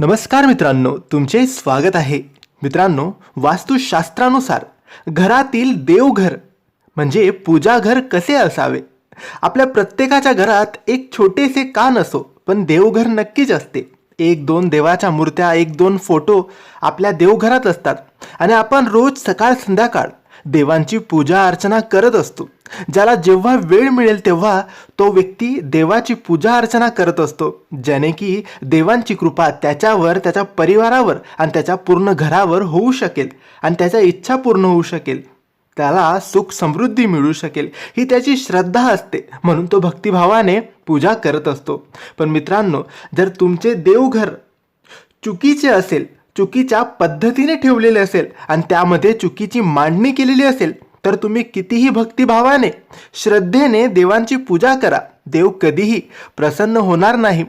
नमस्कार मित्रांनो तुमचे स्वागत आहे. मित्रांनो वास्तुशास्त्रानुसार घरातील देवघर म्हणजे पूजाघर कसे असावे? आपल्या प्रत्येकाच्या घरात एक छोटेसे कान असो पण देवघर नक्कीच असते. एक दोन देवाच्या मूर्त्या एक दोन फोटो आपल्या देवघरात असतात. आणि आपण रोज सकाळ संध्याकाळ देवांची पूजा अर्चना करत असतो. ज्याला जेव्हा वेळ मिळेल तेव्हा तो व्यक्ती देवाची पूजा अर्चना करत असतो. ज्याने की देवांची कृपा त्याच्यावर त्याच्या परिवारावर आणि त्याच्या पूर्ण घरावर होऊ शकेल आणि त्याच्या इच्छा पूर्ण होऊ शकेल. त्याला सुख समृद्धी मिळू शकेल. ही त्याची श्रद्धा असते. म्हणून तो भक्तिभावाने पूजा करत असतो. पण मित्रांनो जर तुमचे देवघर चुकीचे असेल चुकीच्या पद्धतीने ठेवलेले असेल आणि त्यामध्ये चुकीची मांडणी केलेली असेल तर तुम्ही कितीही भक्तिभावाने श्रद्धेने देवांची पूजा करा. देव कधीही प्रसन्न होणार नाही.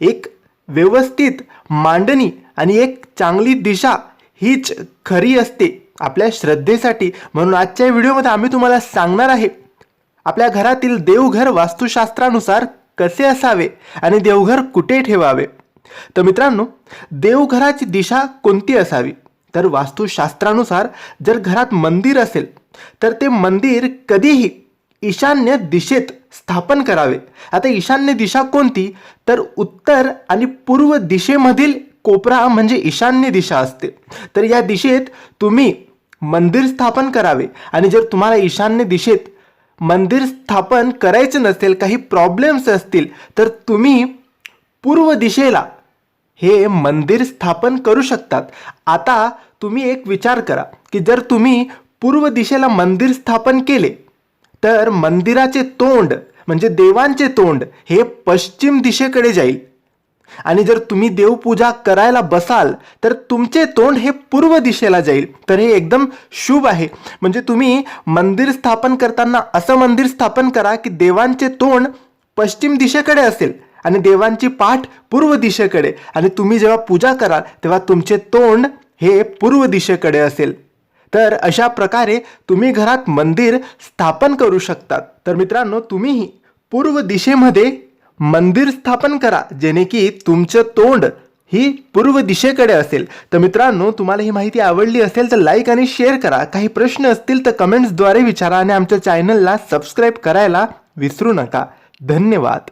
एक व्यवस्थित मांडणी आणि एक चांगली दिशा हीच खरी असते आपल्या श्रद्धेसाठी. म्हणून आजच्या व्हिडिओमध्ये आम्ही तुम्हाला सांगणार आहे आपल्या घरातील देवघर वास्तुशास्त्रानुसार कसे असावे आणि देवघर कुठे ठेवावे? तर मित्रांनो देवघराची दिशा कोणती असावी? तर वास्तुशास्त्रानुसार जर घरात मंदिर असेल तर ते मंदिर कधीही ईशान्य दिशेत स्थापन करावे. आता ईशान्य दिशा कोणती? तर उत्तर आणि पूर्व दिशेमधील कोपरा म्हणजे ईशान्य दिशा असते. तर या दिशेत तुम्ही मंदिर स्थापन करावे. आणि जर तुम्हाला ईशान्य दिशेत मंदिर स्थापन करायचं नसेल काही प्रॉब्लेम्स असतील तर तुम्ही पूर्व दिशेला. हे मंदिर स्थापन करू शकतात. आता तुम्ही एक विचार करा की जर तुम्ही पूर्व दिशेला मंदिर स्थापन केले तर मंदिराचे तोंड म्हणजे देवांचे तोंड हे पश्चिम दिशेकडे जाईल. आणि जर तुम्ही देवपूजा करायला बसाल तर तुमचे तोंड हे पूर्व दिशेला जाईल. तर हे एकदम शुभ आहे. म्हणजे तुम्ही मंदिर स्थापन करताना असं मंदिर स्थापन करा की देवांचे तोंड पश्चिम दिशेकडे असेल. आणि देवांची पाठ पूर्व दिशेकडे. आणि तुम्ही जेव्हा पूजा कराल तेव्हा तुमचे तोंड हे पूर्व दिशेकडे असेल. तर अशा प्रकारे तुम्ही घरात मंदिर स्थापन करू शकतात. तर मित्रांनो तुम्हीही पूर्व दिशेमध्ये मंदिर स्थापन करा जेणे की तुमचं तोंड ही पूर्व दिशेकडे असेल. तर मित्रांनो तुम्हाला ही माहिती आवडली असेल तर लाईक आणि शेअर करा. काही प्रश्न असतील तर कमेंट्सद्वारे विचारा आणि आमच्या चॅनलला सबस्क्राईब करायला विसरू नका. धन्यवाद.